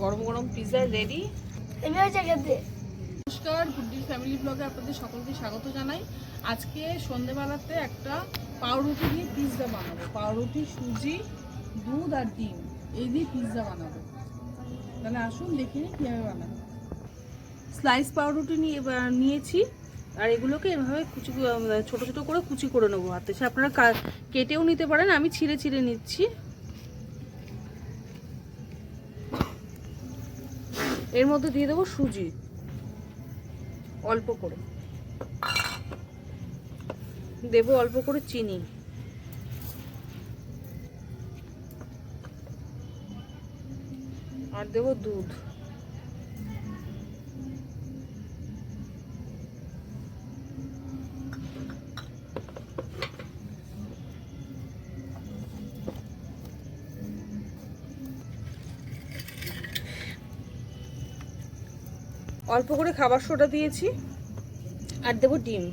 গরম গরম pizza ready নমস্কার গুড্ডির ফ্যামিলি ব্লগে আপনাদের সকলকে স্বাগত জানাই। আজকে সন্ধেবেলাতে একটা পাউরুটি দিয়ে পিৎজা বানাবো। পাউরুটি সুজি দুধ আর ডিম এই দিয়ে পিৎজা বানাবো। তাহলে আসুন দেখে নিই কীভাবে বানাবো। স্লাইস পাউরুটি নিয়ে নিয়েছি আর এগুলোকে এভাবে কুচি ছোট ছোট করে কুচি করে নেব হাতে। সে আপনারা কা- কেটেও নিতে পারেন আমি ছিঁড়ে ছিঁড়ে নিচ্ছি। এর মধ্যে দিয়ে দেবো সুজি। অল্প করে। দেব অল্প করে চিনি। আর দেব দুধ। অল্প করে খাবার সোডা দিয়েছি আর দেবো ডিম।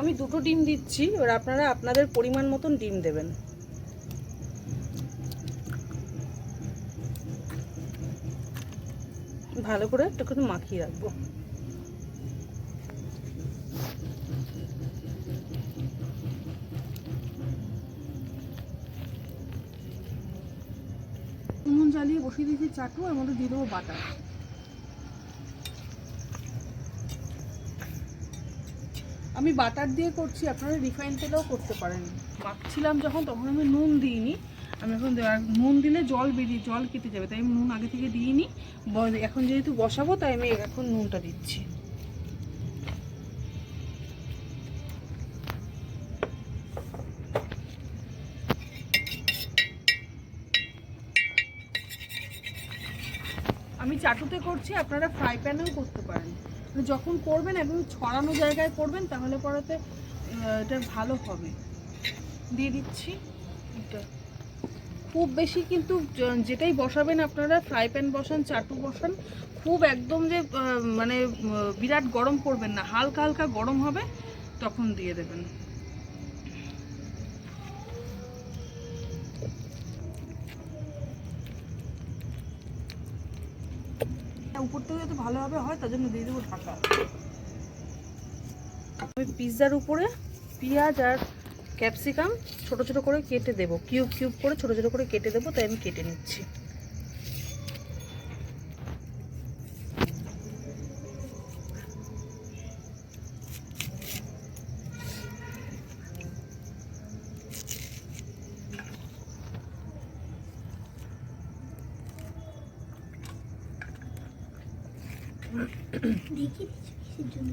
আমি দুটো ডিম দিচ্ছি, এবার আপনারা আপনাদের পরিমাণ মতন ডিম দেবেন। ভালো করে একটু মাখিয়ে রাখব। উনুন জ্বালিয়ে বসিয়ে দিয়েছি চাটু, এর মধ্যে দিয়ে দেবো বাটার আমি বাটার দিয়ে করছি, আপনারা রিফাইন তেলেও করতে পারেন। মাখছিলাম যখন, তখন আমি নুন দিইনি। আমি এখন নুন দিলে জল বেরিয়ে, জল কেটে যাবে, তাই আমি নুন আগে থেকে দিইনি। এখন যেহেতু বসাবো, তাই আমি এখন নুনটা দিচ্ছি। আমি চাটুতে করছি, আপনারা ফ্রাই প্যানেও করতে পারেন। মানে যখন করবেন, একদম ছড়ানো জায়গায় করবেন, তাহলে পরেতে এটা ভালো হবে। দিয়ে দিচ্ছি, এটা। খুব বেশি কিন্তু যেটাই বসাবেন আপনারা ফ্রাই প্যান বসান, চাটু বসান, খুব একদম যে মানে বিরাট গরম করবেন না। হালকা হালকা গরম হবে, তখন দিয়ে দেবেন। উপর থেকে যাতে ভালোভাবে হয়, তার জন্য দিয়ে দেবো ঢাকা। পিৎজার উপরে পেঁয়াজ আর ক্যাপসিকাম ছোট ছোট করে কেটে দেবো কিউব কিউব করে ছোট ছোট করে কেটে দেবো তাই আমি কেটে নিচ্ছি দেখি জন্য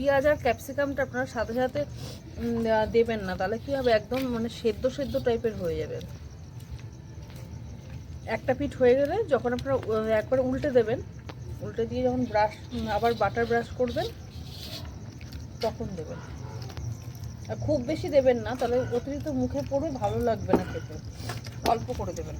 পেঁয়াজ আর ক্যাপসিকামটা আপনারা সাথে সাথে দেবেন না। তাহলে কি হবে? একদম মানে সেদ্ধ সেদ্ধ টাইপের হয়ে যাবে। একটা পিঠ হয়ে গেলে যখন আপনারা একবার উল্টে দেবেন, উল্টে দিয়ে যখন ব্রাশ আবার বাটার ব্রাশ করবেন, তখন দেবেন। আর খুব বেশি দেবেন না, তাহলে অতিরিক্ত মুখে পড়বে, ভালো লাগবে না খেতে। অল্প করে দেবেন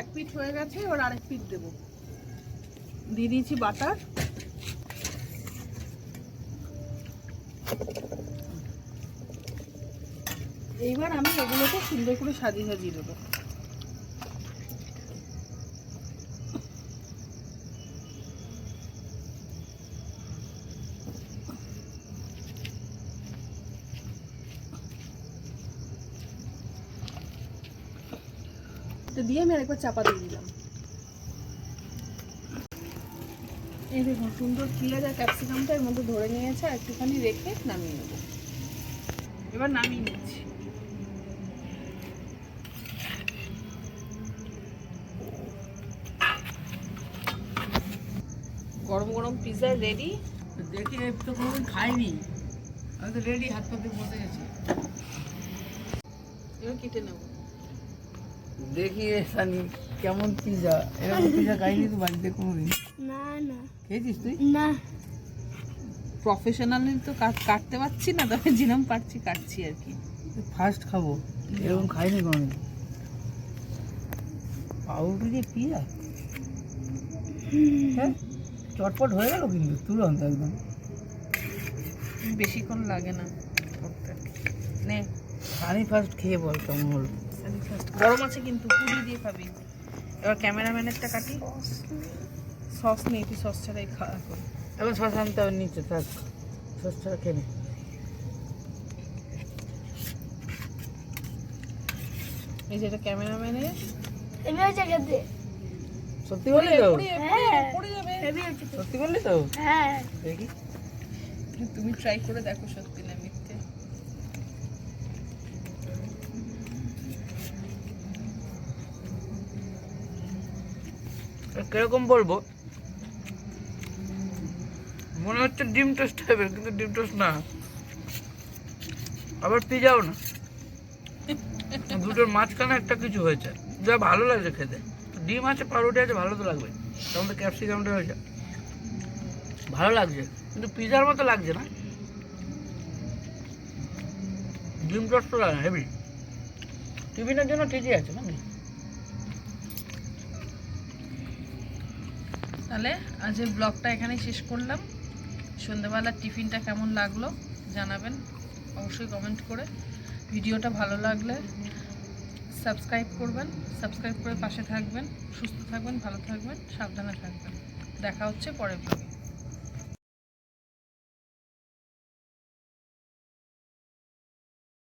এক পিঠ হয়ে গেছে ওর আরেক পিট দেবো। দিয়ে দিয়েছি বাটার। এইবার আমি এগুলোকে সুন্দর করে সাজিয়ে সাজিয়ে দেবো। এটা দিয়ে আমি আরেকবার চাপা দিয়ে দিলাম। এই দেখুন সুন্দর পেঁয়াজ আর ক্যাপসিকামটা এর মধ্যে ধরে নিয়েছে আর একটুখানি রেখে নামিয়ে নেব। এবার নামিয়ে নিচ্ছি। গরম গরম পিৎজা রেডি দেখি তো কোনোদিন খাইনি। আমি তো রেডি হাত পা দিয়ে বসে গেছি। এবার কেটে নেব। দেখি সানি কেমন পিজা এরকম পিজা খাইনি তো বাড়িতে কোনোদিন। না না। খেয়েছিস তুই? না। প্রফেশনালি তো কাট- কাটতে পারছি না তবে যেরকম পারছি কাটছি আর কি। ফার্স্ট খাব। এরকম খাইনি কোনোদিন। পাউরুটি দিয়ে পিজা হ্যাঁ? চটপট হয়ে গেল কিন্তু তুরন্ত একদম। বেশিক্ষণ লাগে না। করতে নে সানি ফার্স্ট খেয়ে বল কেমন হলো। আমি গরম আছে কিন্তু পুরি দিয়ে খাবি। এবার ক্যামেরাম্যানেরটা কাটি। সস নেই তুই সস ছাড়াই খাওয়া কর এখন সস আনতে হবে নিচে থাক। সস ছাড়া খেয়ে এই যে এটা ক্যামেরাম্যানের। খেতে। সত্যি বললি তো? হ্যাঁ। খেতে। সত্যি বললি তো? হ্যাঁ। দেখি। তুমি ট্রাই করে দেখো সত্যি না মিথ্যে। কীরকম বলব? মনে হচ্ছে ডিম টোস্ট টাইপের কিন্তু ডিম টোস্ট না। আবার পিজাও না। দুটোর মাঝখানে একটা কিছু হয়েছে। যা ভালো লাগছে খেতে। ডিম আছে, পাউরুটি আছে, ভালো তো লাগবে। তখন তো ক্যাপসিকামটা হয়েছে ভালো লাগছে, কিন্তু পিজার মতো লাগছে না। ডিম টোস্ট লাগে হেভি টিফিনের জন্য ঠিকই আছে না? তাহলে আজের ব্লগটা এখানেই শেষ করলাম। সন্ধ্যেবেলার টিফিনটা কেমন লাগল জানাবেন। অবশ্যই কমেন্ট করে। ভিডিওটা ভালো লাগলে সাবস্ক্রাইব করবেন। সাবস্ক্রাইব করে পাশে থাকবেন, সুস্থ থাকবেন, ভালো থাকবেন, সাবধানে থাকবেন। দেখা হচ্ছে পরের ব্লগে